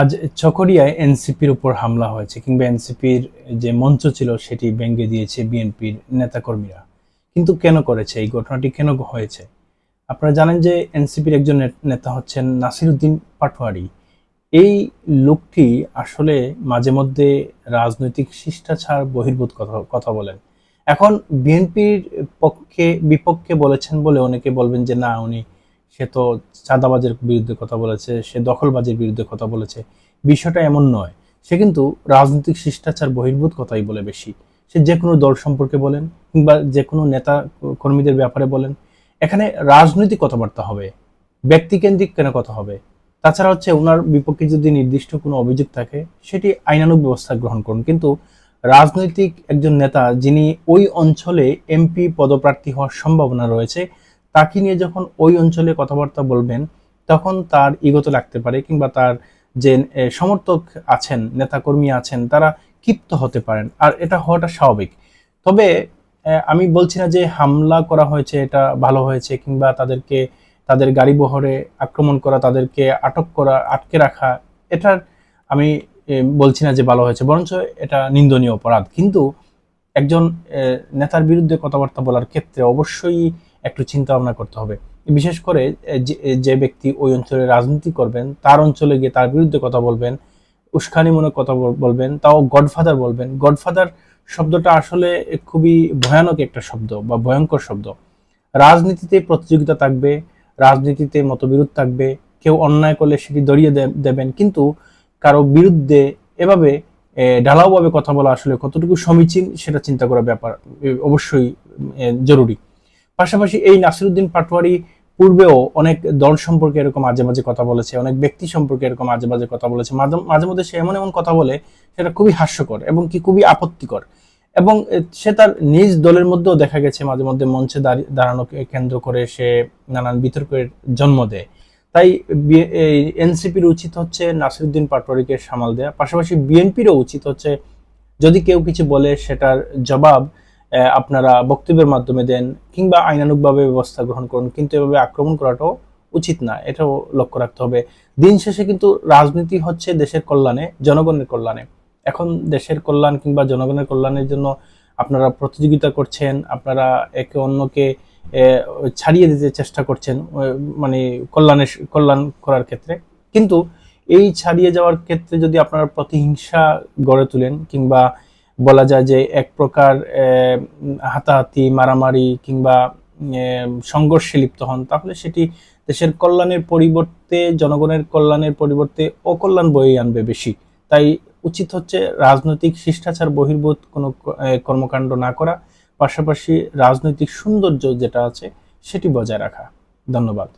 আজ চকরিয়ায় এনসিপির উপর হামলা হয়েছে কিংবা এনসিপির যে মঞ্চ ছিল সেটি ভেঙে দিয়েছে বিএনপির নেতাকর্মীরা। কিন্তু কেন করেছে? এই ঘটনাটি কেন হয়েছে? আপনারা জানেন যে এনসিপির একজন নেতা হচ্ছেন নাসিরুদ্দিন পাটোয়ারি। এই লোকটি আসলে মাঝে মধ্যে রাজনৈতিক শিষ্টাচার, বহির্ভূত কথা কথা বলেন। এখন বিএনপির পক্ষে, বিপক্ষে বলেছেন বলে অনেকে বলবেন যে না, উনি সে তো চাঁদাবাজের বিরুদ্ধে কথা বলেছে, সে দখলবাজের বিরুদ্ধে কথা বলেছে। বিষয়টা এমন নয়। সে কিন্তু রাজনৈতিক শিষ্টাচার বহির্ভূত কথাই বলে বেশি। সে যে কোনো দল সম্পর্কে বলেন কিংবা যে কোনো নেতা কর্মীদের ব্যাপারে বলেন। এখানে রাজনৈতিক কথাবার্তা হবে। ব্যক্তিকেন্দ্রিক কেন কথা হবে? তাছাড়া হচ্ছে ওনার বিপক্ষে যদি নির্দিষ্ট কোনো অভিযোগ থাকে, সেটি আইনানুগ ব্যবস্থা গ্রহণ করুন। কিন্তু রাজনৈতিক একজন নেতা যিনি ওই অঞ্চলে এমপি পদপ্রার্থী হওয়ার সম্ভাবনা রয়েছে তাকে নিয়ে যখন ওই অঞ্চলে কথাবার্তা বলবেন, তখন তার ইগত লাগতে পারে কিংবা তার যে সমর্থক আছেন, নেতাকর্মী আছেন, তারা ক্ষিপ্ত হতে পারেন। আর এটা হওয়াটা স্বাভাবিক। তবে আমি বলছি না যে হামলা করা হয়েছে, এটা ভালো হয়েছে কিংবা তাদেরকে, তাদের গাড়ি বহরে আক্রমণ করা, তাদেরকে আটক করা, আটকে রাখা, এটার আমি বলছি না যে ভালো হয়েছে, বরঞ্চ এটা নিন্দনীয় অপরাধ। কিন্তু একজন নেতার বিরুদ্ধে কথাবার্তা বলার ক্ষেত্রে অবশ্যই একটু চিন্তা ভাবনা করতে হবে। বিশেষ করে যে- ব্যক্তি ওই অঞ্চলে রাজনীতি করবেন, তার অঞ্চলে গিয়ে তার বিরুদ্ধে কথা বলবেন, উস্কানিমূলক কথা বলবেন, তাও গডফাদার বলবেন। গডফাদার শব্দটা আসলে খুবই ভয়ানক একটা শব্দ বা ভয়ঙ্কর শব্দ। রাজনীতিতে প্রতিযোগিতা থাকবে, রাজনীতিতে মতবিরোধ থাকবে, কেউ অন্যায় করলে সেটি দড়িয়ে দেবেন, কিন্তু কারও বিরুদ্ধে এভাবে ঢালাওভাবে কথা বলা আসলে কতটুকু সমীচীন সেটা চিন্তা করার ব্যাপার অবশ্যই জরুরি। পাশাপাশি এই নাসিরুদ্দিন পাটোয়ারি পূর্বেও অনেক দল সম্পর্কে এরকম মাঝে মাঝে কথা বলেছে, অনেক ব্যক্তি সম্পর্কে এরকম মাঝে মাঝে কথা বলেছে। মাঝে মধ্যে সে এমন এমন কথা বলে, সেটা খুবই হাস্যকর এবং কি খুবই আপত্তিকর। এবং সে তার নিজ দলের মধ্যেও দেখা গেছে মাঝে মধ্যে মঞ্চে দাঁড়ি- দাঁড়ানোকে কেন্দ্র করে সে নানান বিতর্কের জন্ম দেয়। তাই এনসিপির উচিত হচ্ছে নাসিরুদ্দিন পাটোয়ারিকে সামাল দেওয়া পাশাপাশি বিএনপিরও উচিত হচ্ছে যদি কেউ কিছু বলে সেটার জবাব আপনারা বক্তব্যের মাধ্যমে দেন কিংবা আইনানুগভাবে ব্যবস্থা গ্রহণ করুন, কিন্তু এভাবে আক্রমণ করাটাও উচিত না, এটাও লক্ষ্য রাখতে হবে। দিন শেষে কিন্তু রাজনীতি হচ্ছে দেশের কল্যাণে, জনগণের কল্যাণে। এখন দেশের কল্যাণ কিংবা জনগণের কল্যাণের জন্য আপনারা প্রতিযোগিতা করছেন, আপনারা একে অন্যকে ছাড়িয়ে দিতে চেষ্টা করছেন মানে কল্যাণের কল্যাণ করার ক্ষেত্রে। কিন্তু এই ছাড়িয়ে যাওয়ার ক্ষেত্রে যদি আপনারা প্রতিহিংসা গড়ে তোলেন কিংবা বলা যায় যে এক প্রকার হাতাহাতি, মারামারি কিংবা সংঘর্ষে লিপ্ত হন, তাহলে সেটি দেশের কল্যাণের পরিবর্তে, জনগণের কল্যাণের পরিবর্তে অকল্যাণ বয়ে আনবে বেশি। তাই উচিত হচ্ছে রাজনৈতিক শিষ্টাচার বহির্ভূত কোনো কর্মকাণ্ড না করা, পাশাপাশি রাজনৈতিক সৌন্দর্য যেটা আছে সেটি বজায় রাখা। ধন্যবাদ।